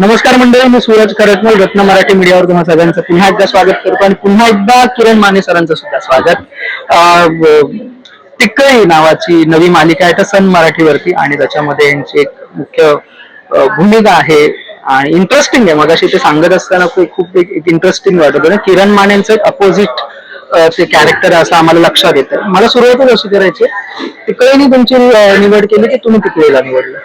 नमस्कार मंडळी मी सूरज करटमल रत्न मराठी मीडियावर तुम्हा सगळ्यांचं पुन्हा एकदा स्वागत करतो आणि पुन्हा एकदा किरण माने सरांचं सुद्धा स्वागत. टिकळी नावाची नवी मालिका आहे तर सन मराठीवरती आणि त्याच्यामध्ये यांची एक मुख्य भूमिका आहे आणि इंटरेस्टिंग आहे. मगाशी ते सांगत असताना खूप खूप एक इंटरेस्टिंग वाटत किरण मानेंचं एक अपोजिट ते कॅरेक्टर असं आम्हाला लक्षात येतं. मला सुरुवातच अशी करायची. टिकळीने तुमची निवड केली की तुम्ही टिकळीला निवडलं?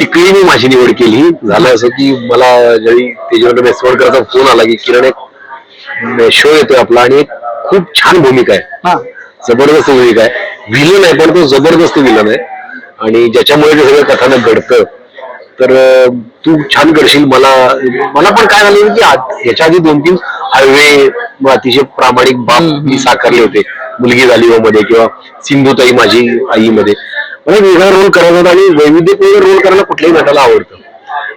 तिकडे मी माझी निवड केली. झालं असं की मला ज्यावेळी त्याच्यावर मेसवडकरचा फोन आला की किरण एक शो येतोय आपला आणि एक खूप छान भूमिका आहे. हा. जबरदस्त भूमिका आहे. विलन आहे पण तो जबरदस्त विलन आहे. आणि ज्याच्यामुळे ते सगळं कथानक घडतं तर तू छान करशील. मला मला पण काय झालं की ह्याच्या आधी दोन तीन हळवे मग अतिशय प्रामाणिक बाप मी साकारले होते. मुलगी झाली हो मध्ये किंवा सिंधुताई माझी आई मध्ये. मला वेगळा रोल करायचा होता आणि वैविध्यपूर्ण रोल करायला कुठल्याही नटाला आवडतं.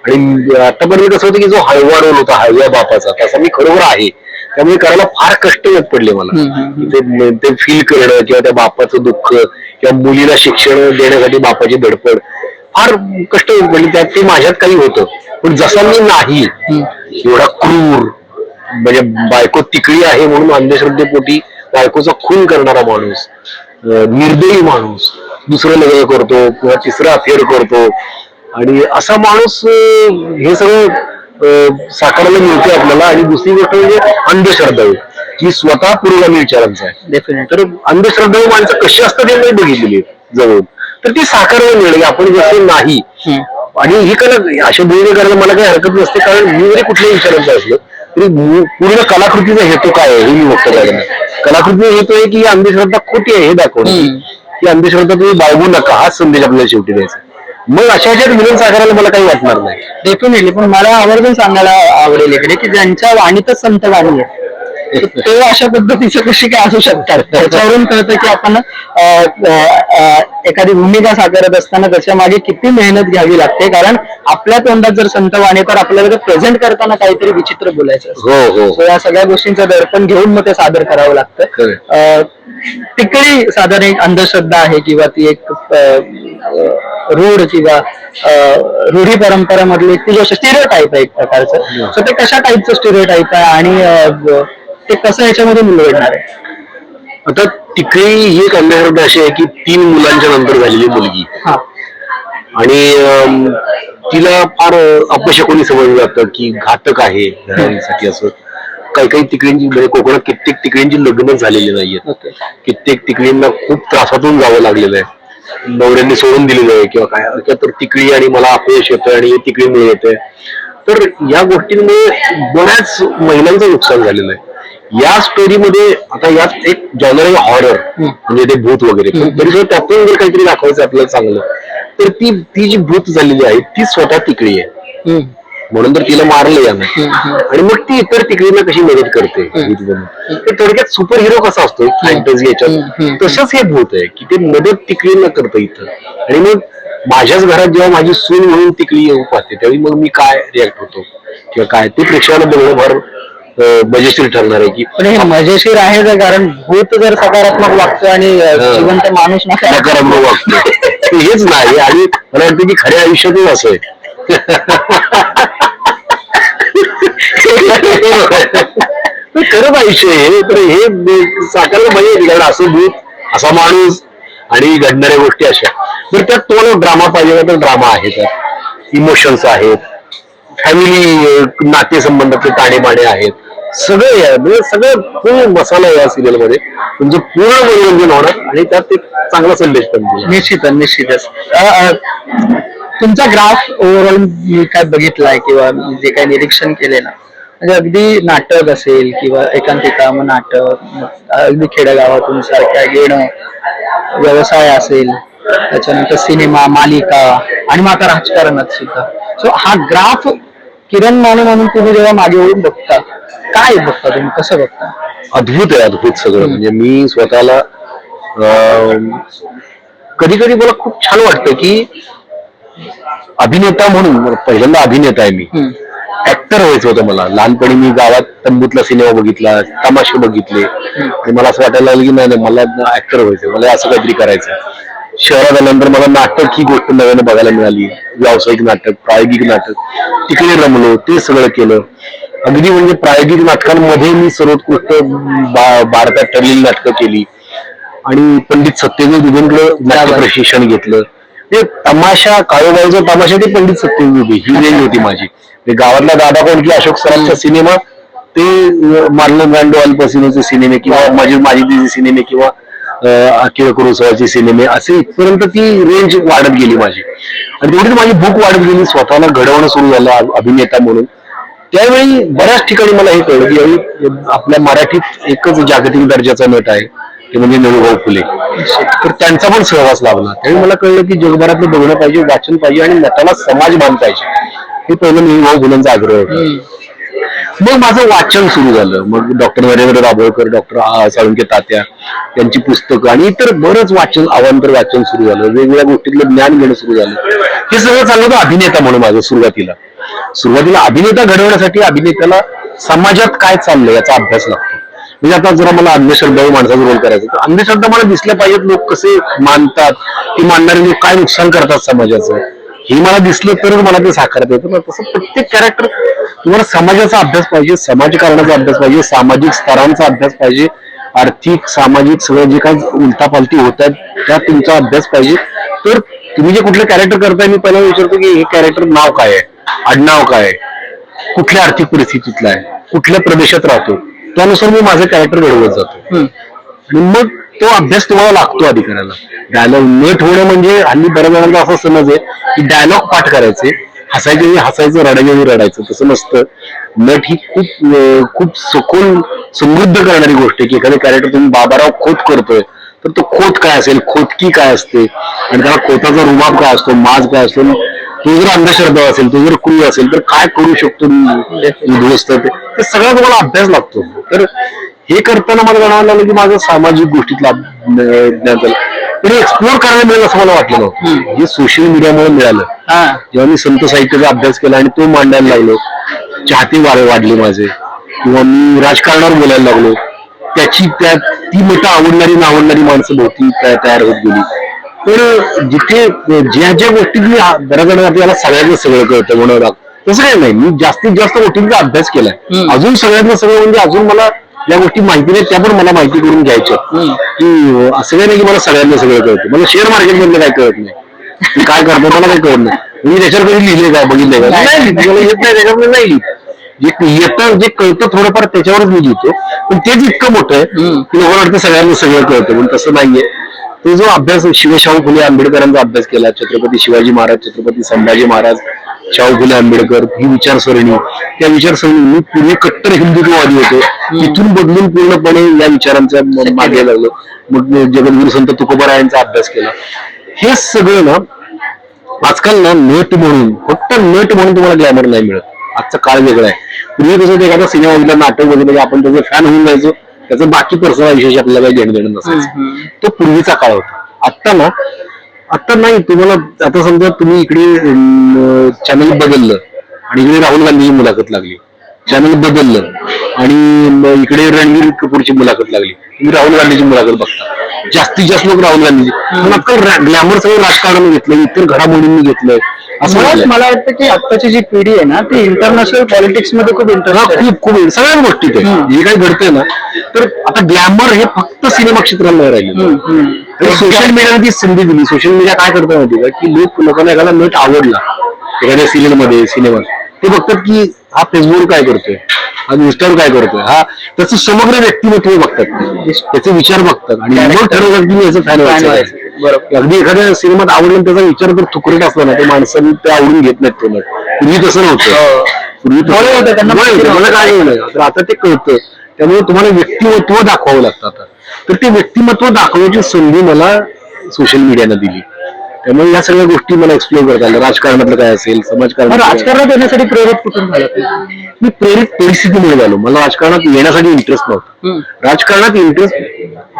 आणि आतापर्यंत कसं होतं की जो हळवा रोल होता हळव्या बापाचा तसा मी खरोखर आहे. त्यामुळे करायला फार कष्ट येत पडले मला. ते फील करणं किंवा त्या बापाचं दुःख किंवा मुलीला शिक्षण देण्यासाठी बापाची धडपड फार कष्ट त्यात ते माझ्यात काही होतं. पण जसा मी नाही एवढा क्रूर म्हणजे बायको तिकडी आहे म्हणून अंधश्रद्धेपोटी बायकोचा खून करणारा माणूस निर्दयी माणूस दुसरं लग्न करतो किंवा तिसरं अफेअर करतो. आणि असा माणूस हे सगळं साकारायला मिळते आपल्याला. आणि दुसरी गोष्ट म्हणजे अंधश्रद्धा ही स्वतः पुरोगामी विचारांचा आहे. डेफिनेट तर अंधश्रद्धा माणसं कशी असतात हे नाही बघितलेली जवळ तर ती साकारायला मिळेल आपण जसे नाही. आणि ही कला अशा भूमिका करायला मला काही हरकत नसते कारण मी जरी कुठल्याही विचारांचं असलं तरी पूर्ण कलाकृतीचा हेतू काय आहे हे मी व्यक्त करायला कलाकृतीचा हेतू आहे की ही अंधश्रद्धा खोटी आहे हे दाखवणं. की अंधश्रद्धा तुम्ही बाळगू नका हाच संदेश आपल्याला शेवटी द्यायचा मग अशा ह्याच्यात विलन साकारायला मला काही वाटणार नाही. डेफिनेटली पण मला आवर्जून सांगायला आवडेल इकडे की ज्यांच्या वाणीतच संत वाणी आहे ते अशा पद्धतीचे कशी काय असू शकतात? त्याच्यावरून कळतं की आपण एखादी भूमिका साकारत असताना त्याच्यामागे किती मेहनत घ्यावी लागते? कारण आपल्या तोंडात जर संत वाणी तर आपल्याला प्रेझेंट करताना काहीतरी विचित्र बोलायचं असतं. हो हो. या सगळ्या गोष्टींचं दर्पण घेऊन मग ते सादर करावं लागतं. तिकडे साधारण एक अंधश्रद्धा आहे किंवा ती एक रूढ किंवा रूढी परंपरामधली एक ती गोष्ट स्टिरिओ टाईप आहे एक प्रकारचं. सो ते कशा टाईपचं स्टिरिओ टाईप आहे? आणि ते कसं याच्यामध्ये निवडणार आहे? आता तिकडे ही एक अंधश्रद्धा अशी आहे की तीन मुलांच्या नंतर झालेली मुलगी. हा. आणि अम, तिला फार अपशकुनी समजलं जातं की घातक आहे घराण्यासाठी असं. काही काही तिकडींची म्हणजे कोकणात कित्येक तिकडींची लग्नच झालेली नाहीयेत. ओके. कित्येक तिकडींना खूप त्रासातून जावं लागलेलं आहे. नवऱ्यांनी सोडून दिलेलं आहे किंवा काय. किंवा तर तिकडी आणि मला अपयश येतंय आणि हे तिकडीमुळे येतंय तर या गोष्टींमुळे बऱ्याच महिलांचं नुकसान झालेलं आहे. या स्टोरीमध्ये आता यात एक जनरल हॉरर म्हणजे ते भूत वगैरे. पण तरी सुद्धा त्यातून जर काहीतरी दाखवायचं आपल्याला चांगलं तर ती ती जी भूत झालेली आहे ती स्वतः तिकडी आहे. म्हणून तर तिला मारलं यानं. आणि मग ती इतर तिकडींना कशी मदत करते? भूत बनून. ते थोडक्यात सुपर हिरो कसा असतो? फॅन्टझी याच्यात. तसंच हे भूत आहे की ते मदत तिकडींना करतं इथं. आणि मग माझ्याच घरात जेव्हा माझी सून म्हणून तिकडी येऊ पाहते त्यावेळी मग मी काय रिॲक्ट होतो? किंवा काय? ते प्रेक्षकाला बघणं फार मजेशीर ठरणार आहे की पण हे मजेशीर आहे जर कारण भूत जर सकारात्मक वागतो आणि हा. जिवंत माणूस नकारात्मक वागतो हेच नाही. आणि मला वाटतं की खऱ्या आयुष्यातच असं आहे. खरंच आयुष्य आहे तर हे पाहिजे होती, कारण असं भूत असा माणूस आणि घडणाऱ्या गोष्टी अशा. तर त्यात तुम्हाला ड्रामा पाहिजे तर ड्रामा आहे त्यात. इमोशन्स आहेत. फॅमिली नातेसंबंधातले ताणेबाणे आहेत. सगळे आहे. म्हणजे सगळं पूर्ण मसाला या सिरियलमध्ये तुमचं पूर्ण मनोरंजन होणार आणि त्यात एक चांगला संदेश पण दिला. निश्चितच निश्चितच अ, अ, तुमचा ग्राफ ओव्हरऑल मी काय बघितलाय किंवा मी जे काही निरीक्षण केले ना म्हणजे अगदी नाटक असेल किंवा एकांकिका मग नाटक मग अगदी खेडेगावातून सारख्या येणं व्यवसाय असेल त्याच्यानंतर सिनेमा मालिका आणि मग आता राजकारणात सुद्धा. सो हा ग्राफ किरण माने म्हणून तुम्ही जेव्हा मागे वळून बघता काय बघता तुम्ही? कसं बघता? अद्भुत आहे अद्भुत सगळं. म्हणजे मी स्वतःला कधी कधी मला खूप छान वाटतं की अभिनेता म्हणून मला पहिल्यांदा अभिनेता आहे मी. ऍक्टर व्हायचं होतं मला. लहानपणी मी गावात तंबूतला सिनेमा बघितला तमाशे बघितले. आणि मला असं वाटायला लागलं की नाही नाही मला ऍक्टर व्हायचं मला असं काहीतरी करायचं शहरात आल्यानंतर मला नाटक ही गोष्ट नव्याने बघायला मिळाली. व्यावसायिक नाटक प्रायोगिक नाटक तिकडे रमलो ते सगळं केलं. अगदी म्हणजे प्रायोगिक नाटकांमध्ये मी सर्वोत्कृष्ट भारतात ठरलेली नाटकं केली. आणि पंडित सत्यदेव दुबेंकडे नाट्य प्रशिक्षण घेतलं. ते तमाशा काळोबाईचा तमाशा ते पंडित सत्यदेव दुबे ही रेंज होती माझी. ते गावातला दादा कोण की अशोक सरांचा सिनेमा ते मार्लन ब्रँडो अल्पसिनोचे सिनेमे किंवा माझी माझी सिनेमे किंवा अं, अखिल कुरुसवाचे सिनेमे असे इथपर्यंत ती रेंज वाढत गेली माझी. आणि तेवढीच माझी भूक वाढत गेली स्वतःला घडवणं सुरू झालं अभिनेता म्हणून. त्यावेळी बऱ्याच ठिकाणी मला हे कळलं की आपल्या मराठीत एकच जागतिक दर्जाचा नट आहे ते म्हणजे नळूभाऊ फुले. तर त्यांचा पण सहवास लाभला. त्यावेळी मला कळलं की जगभरातलं बघणं पाहिजे वाचन पाहिजे आणि नटाला समाज बांध पाहिजे हे पहिलं नळूभाऊ फुलेंचा आग्रह होता. मग माझं वाचन सुरू झालं. मग डॉक्टर नरेंद्र दाभोळकर डॉक्टर साळुंके तात्या यांची पुस्तकं आणि इतर बरंच वाचन अवांतर वाचन सुरू झालं. वेगवेगळ्या गोष्टीतलं ज्ञान घेणं सुरू झालं. हे सगळं चाललं होतं अभिनेता म्हणून माझं सुरुवातीला. सुरुवातीला अभिनेता घडवण्यासाठी अभिनेत्याला समाजात काय चाललंय याचा अभ्यास लागतो. म्हणजे आता जरा मला अंधश्रद्धावर माणसाचा रोल करायचा तर अंधश्रद्धा मला दिसल्या पाहिजेत लोक कसे मानतात की मानणारे लोक काय नुकसान करतात समाजाचं. हे मला दिसलं तरच मला ते साकारता येतं. ना तसं प्रत्येक कॅरेक्टर तुम्हाला समाजाचा अभ्यास पाहिजे समाजकारणाचा अभ्यास पाहिजे सामाजिक स्तरांचा अभ्यास पाहिजे आर्थिक सामाजिक सगळं जे काही उलटापालटी होत आहेत त्यात तुमचा अभ्यास पाहिजे. तर तुम्ही जे कुठलं कॅरेक्टर करताय मी पहिला विचारतो की हे कॅरेक्टर नाव काय आहे? आडनाव काय आहे? कुठल्या आर्थिक परिस्थितीतला आहे? कुठल्या प्रदेशात राहतो? त्यानुसार मी माझं कॅरेक्टर घडवत जातो. आणि मग तो अभ्यास तुम्हाला लागतो आधी करायला डायलॉग नट होणं म्हणजे हल्ली बऱ्याच जणांचा असा समज आहे की डायलॉग पाठ करायचे. हसायचे हसायचं रडायच्या रडायचं. तसं नसतं. नट ही खूप खूप सखोल समृद्ध करणारी गोष्ट आहे की एखादं कॅरेक्टर तुम्ही बाबाराव खोत करतोय तर तो खोत काय असेल? खोतकी काय असते? आणि त्याला खोताचा रुबाब काय असतो? माज काय असतो? तो जर अंधश्रद्धा असेल तो जर क्रूर असेल तर काय करू शकतो उद्ध्वस्त ते. सगळा तुम्हाला अभ्यास लागतो. तर हे करताना मला जाणवायला लागलं की माझं सामाजिक गोष्टीतला ज्ञान झालं. पण एक्सप्लोर करायला मिळेल असं मला वाटलं नव्हतं. हे सोशल मीडियामुळे मिळालं. हा. जेव्हा मी संत साहित्याचा अभ्यास केला आणि तो मांडायला लागलो चाहते वारे वाढले माझे. किंवा मी राजकारणावर बोलायला लागलो त्याची त्या ती मतं आवडणारी नावडणारी माणसं भोवती तया- तयार होत गेली. तर जिथे ज्या ज्या गोष्टी मी बऱ्याच आपल्याला सगळ्यांना सगळं कळतं म्हणून तसं काही नाही. मी जास्तीत जास्त गोष्टींचा अभ्यास केलाय. अजून सगळ्यांना सगळं म्हणजे अजून मला ज्या गोष्टी माहिती नाही त्या पण मला माहिती करून घ्यायच्या. की असं काही नाही की मला सगळ्यांना सगळं कळतं. मला शेअर मार्केट मधलं काय कळत नाही. काय करतो मला काही कळत नाही. मी त्याच्यावर कधी लिहिले काय बघितले का? नाही. मला येत नाही त्याच्यावर नाही लिहित जे येतं जे कळतं थोडंफार त्याच्यावरच मी लिहितो पण तेच इतकं मोठं आहे. की लोकांना वाटतं सगळ्यांना सगळं कळतं. पण तसं नाहीये. तो जो अभ्यास शिवशाहू फुले आंबेडकरांचा अभ्यास केला छत्रपती शिवाजी महाराज छत्रपती संभाजी महाराज शाहू फुले आंबेडकर ही विचारसरणी. त्या विचारसरणी मी पूर्वी कट्टर हिंदुत्ववादी होतो. तिथून बदलून पूर्णपणे या विचारांच्या म- मागे लागलो. मग जगद्गुरु संत तुकोबारायांचा अभ्यास केला. हे सगळं ना आजकाल ना नट म्हणून फक्त नट म्हणून तुम्हाला ग्लॅमर नाही मिळत. आजचा काळ वेगळा आहे. पूर्वी कसं एखादा सिनेमा बघितला नाटक बघितलं की आपण त्याचं फॅन होऊन जायचो. त्याचं बाकी पर्सनल विशेष आपल्याला काही घेणं देणं नसायचं. तो पूर्वीचा काळ होता. आता ना आता नाही तुम्हाला आता समजा तुम्ही इकडे चॅनल बदललं आणि इकडे राहुल गांधीची मुलाखत लागली. चॅनल बदललं आणि इकडे रणवीर कपूरची मुलाखत लागली. तुम्ही राहुल गांधीची मुलाखत बघता. जास्तीत जास्त लोक राहुल गांधीची पण आता ग्लॅमर सगळं राजकारणाने घेतलं इतर घडामोडींनी घेतलंय. असं. मला वाटतं की आत्ताची जी पिढी आहे ना ती इंटरनॅशनल पॉलिटिक्समध्ये खूप हा, इंटरेस्ट खूप खूप सगळ्याच गोष्टीत आहे. हम्म. जे काही घडतंय ना तर आता ग्लॅमर हे फक्त सिनेमा क्षेत्राला नाही राहिलेलं. आणि सोशल मीडियाने ती संधी दिली. सोशल मीडिया काय करतं माहिती का? की लोक लोकांना एखादा नट आवडला एखाद्या सिरियलमध्ये सिनेमात ते बघतात की हा फेसबुक काय करतोय? हा इंस्टावर काय करतोय? हा त्याचं समग्र व्यक्तिमत्व बघतात. त्याचे विचार बघतात. आणि मग ठरवतात की मी याचं फॅन व्हायचं अगदी एखाद्या सिनेमात आवडलं त्याचा विचार जर तुकडट असला ना ते माणसांनी ते आवडून घेत नाहीत तो नट पूर्वी तसं नव्हतं. पूर्वी होते, माहिती मला काय तर आता ते कळतं त्यामुळे तुम्हाला व्यक्तिमत्व दाखवावं लागतं आता. तर ते व्यक्तिमत्व दाखवण्याची संधी मला सोशल मीडियानं दिली. त्यामुळे या सगळ्या गोष्टी मला एक्सप्लोर करता आल्या राजकारणातलं काय असेल समाजकारण राजकारणात येण्यासाठी प्रेरित कुठून झालं तुम्ही? मी प्रेरित परिस्थितीमुळे झालो मला राजकारणात येण्यासाठी इंटरेस्ट नव्हता हम्म. राजकारणात इंटरेस्ट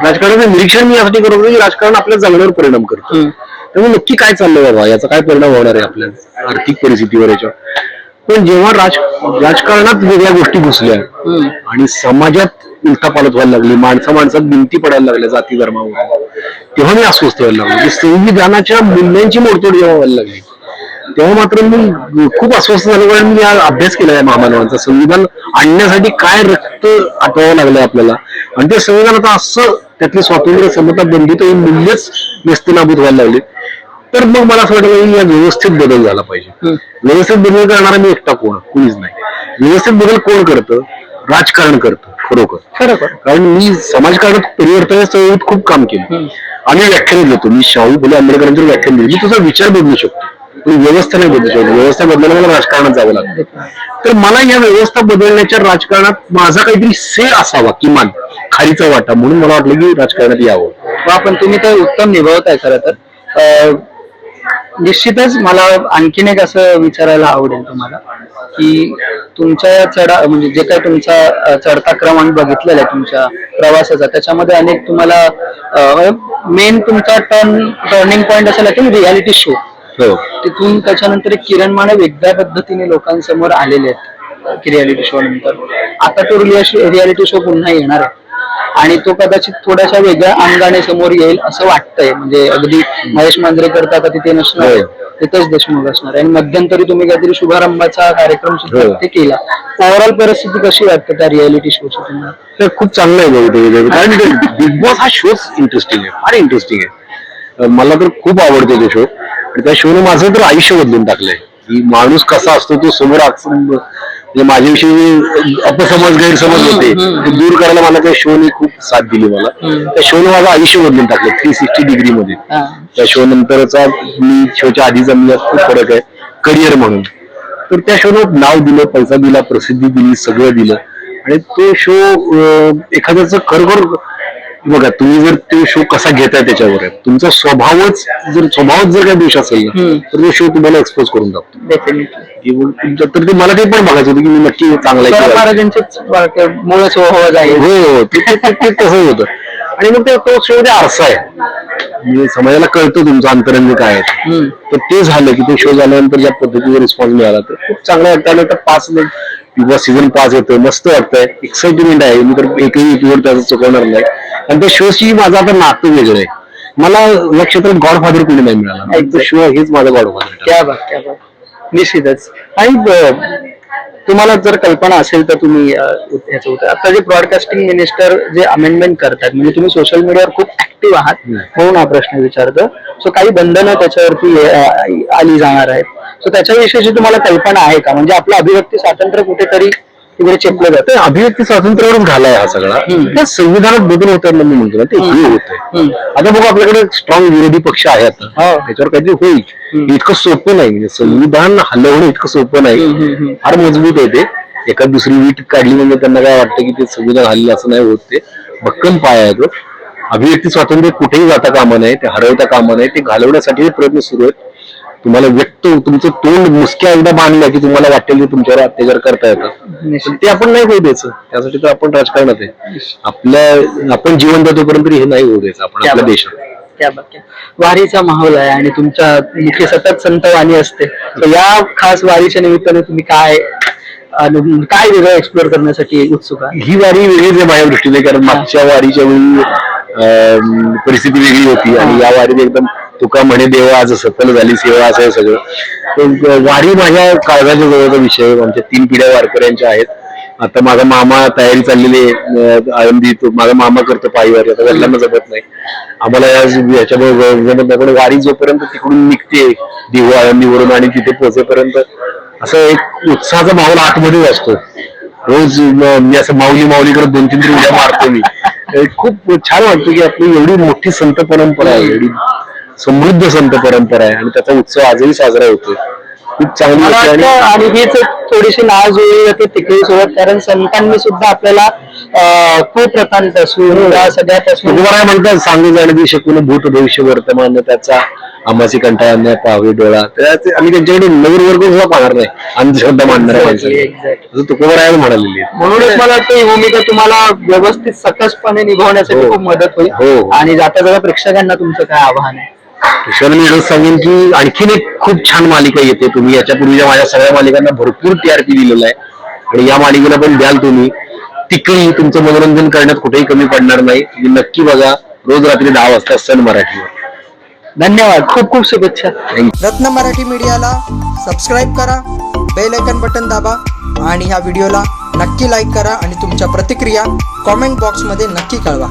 राजकारणाचं निरीक्षण मी यासाठी करत होतो की राजकारण आपल्या जगण्यावर परिणाम करतं हम्म. त्यामुळे नक्की काय चाललंय बाबा याचा काय परिणाम होणार आहे आपल्या आर्थिक परिस्थितीवर याच्यावर पण जेव्हा राज राजकारणात वेगळ्या गोष्टी घुसल्या हम्म. आणि समाजात उलटापालट व्हायला लागली. माणसा माणसात भिंती पडायला लागल्या जाती धर्मावर तेव्हा मी अस्वस्थ व्हायला लागलो. की संविधानाच्या मूल्यांची मोडतोड जेव्हा व्हायला लागली तेव्हा मात्र मी खूप अस्वस्थ झालो. कारण मी अभ्यास केला आहे महामानवांचा. संविधान आणण्यासाठी काय रक्त आठवावं लागलंय आपल्याला? आणि ते संविधान आता असं त्यातली स्वातंत्र्य समता बंदित होऊन मूल्यच नेस्तनाभूत व्हायला लागले. तर मग मला असं वाटलं की या व्यवस्थित बदल झाला पाहिजे. व्यवस्थित बदल करणारा मी एकटा कोण? कुणीच नाही. व्यवस्थित बदल कोण करतं? राजकारण करतं खरोखर. खरं खरं कारण मी समाजकारणात परिवर्तनाच्या चळवळीत खूप काम केलं. आम्ही व्याख्यान देतो मी शाहू फुले आंबेडकरांचे व्याख्यान दिले मी तुझा विचार बदलू शकतो. पण व्यवस्था नाही बदलू शकतो. व्यवस्था बदलायला मला राजकारणात जावं लागतं. तर मला या व्यवस्था बदलण्याच्या राजकारणात माझा काहीतरी से असावा किमान खारीचा वाटा म्हणून मला वाटलं की राजकारणात यावं. वा पण तुम्ही तर उत्तम निभावताय खरं तर. निश्चितच मला आणखीन एक असं विचारायला आवडेल तुम्हाला की तुमच्या चढा म्हणजे जे काही तुमचा चढता क्रम आम्ही बघितलेला आहे तुमच्या प्रवासाचा त्याच्यामध्ये अनेक तुम्हाला मेन तुमचा टर्न टर्निंग पॉईंट असेल की रियालिटी शो हो. तिथून त्याच्यानंतर किरण माने वेगळ्या पद्धतीने लोकांसमोर आलेले आहेत की रियालिटी शो नंतर. आता तो रियालिटी शो पुन्हा येणार आहे. आणि तो कदाचित थोड्याशा वेगळ्या अंगाने समोर येईल असं वाटतंय. म्हणजे अगदी महेश मांजरेकर तर आता तिथे नसणार आहे. हो. तिथेच देशमुख असणार. आहे आणि मध्यंतरी तुम्ही काहीतरी शुभारंभाचा कार्यक्रम सुद्धा हो. ते केला. ओव्हरऑल परिस्थिती कशी वाटते त्या रियालिटी शोची तुम्हाला? तर खूप चांगलं आहे कारण बिग बॉस हा शोच इंटरेस्टिंग आहे फार इंटरेस्टिंग आहे. मला तर खूप आवडतो तो शो आणि त्या शोने माझं तर आयुष्य बदलून टाकलंय. की माणूस कसा असतो तो समोर म्हणजे माझ्याविषयी अपसमज गैरसमज होते. ते दूर करायला मला त्या शोने खूप साथ दिली मला. त्या शोने माझं आयुष्य बदलून टाकलं थ्री सिक्स्टी डिग्री मध्ये. त्या शो नंतरचा मी शोच्या आधीचा मी खूप फरक आहे करिअर म्हणून. तर त्या शोनं नाव दिलं पैसा दिला प्रसिद्धी दिली सगळं दिलं. आणि तो शो एखाद्याच खरोखर बघा तुम्ही जर तो शो कसा घेताय त्याच्यावर आहे तुमचा स्वभावच जर स्वभावच जर काही दोष असेल ना. तर तो शो तुम्हाला एक्सपोज करून टाकतो. तर ते मला ते पण बघायचं होतं की मी नक्की चांगला आहे की वाईट. महाराजांचेच मूळ स्वभाव आहे. हो हो ते ते- ते- ते तसं होतं. आणि मग ते तो शो ते आरसा आहे. म्हणजे समाजाला कळतं तुमचं अंतरंग काय आहे. हम्म. तर ते झालं की ते शो झाल्यानंतर ज्या पद्धतीचा रिस्पॉन्स मिळाला तर खूप चांगलं वाटतं. आणि आता पाच किंवा सीझन पाच येतोय मस्त वाटतंय. एक्साइटमेंट आहे. मी तर एकही एपिसोड त्याचं चुकवणार नाही. आणि त्या शोशी माझं आता नातं वेगळं आहे. मला या क्षेत्रात गॉडफादर कोणी नाही मिळाला. एक शो हेच माझा गॉडफादर निश्चितच. आणि तुम्हाला जर कल्पना असेल तर तुम्ही आता जे ब्रॉडकास्टिंग मिनिस्टर जे अमेंडमेंट करतात म्हणजे तुम्ही सोशल मीडियावर खूप ऍक्टिव्ह आहात. म्हणून हा प्रश्न विचारतो. सो काही बंधनं त्याच्यावरती आली जाणार आहेत. सो त्याच्याविषयीची तुम्हाला कल्पना आहे का? म्हणजे आपलं अभिव्यक्ती स्वातंत्र्य कुठेतरी तिकडे चेपलं जातं. ते अभिव्यक्ती स्वातंत्र्यावरच घालाय हा सगळा. त्या संविधानात बदल होतात ना मी म्हणतो ना ते हे होत हम्म. आता बघू आपल्याकडे स्ट्रॉंग विरोधी पक्ष आहे आता हो. त्याच्यावर काहीतरी होईल. इतकं सोपं नाही. म्हणजे संविधान हलवणं इतकं सोपं नाही. फार मजबूत आहे ते. एखाद दुसरी वीट काढली म्हणजे त्यांना काय वाटतं की ते संविधान हल्लं असं नाही होत ते. भक्कम पाय आहे तो अभिव्यक्ती स्वातंत्र्य कुठेही जाता कामा नये ते हरवता कामा नये ते घालवण्यासाठी प्रयत्न सुरू आहेत. तुम्हाला व्यक्त तुमचं तोंड मुसक्या एकदा बांधलं की तुम्हाला वाटेल की तुमच्यावर अत्याचार करता येतं निश्चित. पण ते आपण नाही होऊ द्यायचं. त्यासाठी तर आपण राजकारणात आहे. आपल्या आपण जीवन तोपर्यंत हे नाही होऊ द्यायचं आपण आपल्या. देशात. वारीचा माहोल आहे आणि तुमच्या मुखी सतत संत वाणी असते. तर या खास वारीच्या निमित्ताने तुम्ही काय काय वेगळं एक्सप्लोर करण्यासाठी उत्सुक ही वारी वेगळीच आहे माझ्या दृष्टीने कारण मागच्या वारीच्या वेळी परिस्थिती वेगळी होती आणि या वारीत एकदम तुका म्हणे देवा आज सफल झाली सेवा असं सगळं. तर वारी माझ्या काळजाच्या जवळचा विषय. आमच्या तीन पिढ्या वारकऱ्यांच्या आहेत. आता माझा मामा तयारी चाललेली आळंदी तो माझा मामा करतो पायी वारी आता वडिलांना जमत नाही. आम्हाला या- याच्यामुळे जमत नाही. पण वारी जोपर्यंत तिकडून निघते देहू आळंदीवरून आणि तिथे पोहोचेपर्यंत असं एक उत्साहाचा माहोल आतमध्येच असतो. रोज म- असं माऊली माऊली करत दोन तीन तरी उड्या मारतो मी. खूप छान वाटतं की आपली एवढी मोठी संत परंपरा आहे एवढी समृद्ध संत परंपरा आहे आणि त्याचा उत्सव आजही साजरा होतोय. खूप चांगली मला वाटतं आणि आणि हीच एक थोडीशी नाज होईल जाते तिकडे सोबत कारण संतांनी सुद्धा आपल्याला अं, कुप्रथांपासून या सगळ्यापासून तुकोबाराय म्हणतात सांगू जाणे शकून भूत भविष्य वर्तमान त्याचा आमाची कंटाळा न पाहावे डोळा त्याचे आम्ही त्यांच्याकडे नवीन वर्ग सुद्धा पाहणार नाही अंधश्रद्धा मांडणाऱ्या माणसाला Exactly. असं तुकोबाराय म्हणालेली आहे म्हणूनच मला वाटतं ही भूमिका तुम्हाला व्यवस्थित सकसपणे निभावण्यासाठी हो. खूप मदत होईल हो. आणि जाता जाता प्रेक्षकांना तुमचं काय आव्हान आहे ईश्वर मी एवढंच सांगेन की आणखीन एक खूप छान मालिका येते. तुम्ही याच्यापूर्वीच्या माझ्या सगळ्या मालिकांना भरपूर टीआरपी दिलेला आहे. आणि या मालिकेला पण द्याल तुम्ही. तिकडी तुमचं मनोरंजन करण्यात कुठेही कमी पडणार नाही. तुम्ही नक्की बघा. रोज रात्री दहा वाजता सन मराठीवर धन्यवाद. खूप खूप शुभेच्छा. थँक्यू रत्न मराठी मीडियाला सबस्क्राईब करा बेल आयकन बटन दाबा आणि ह्या व्हिडिओला नक्की लाईक करा आणि तुमच्या प्रतिक्रिया कॉमेंट बॉक्समध्ये नक्की कळवा.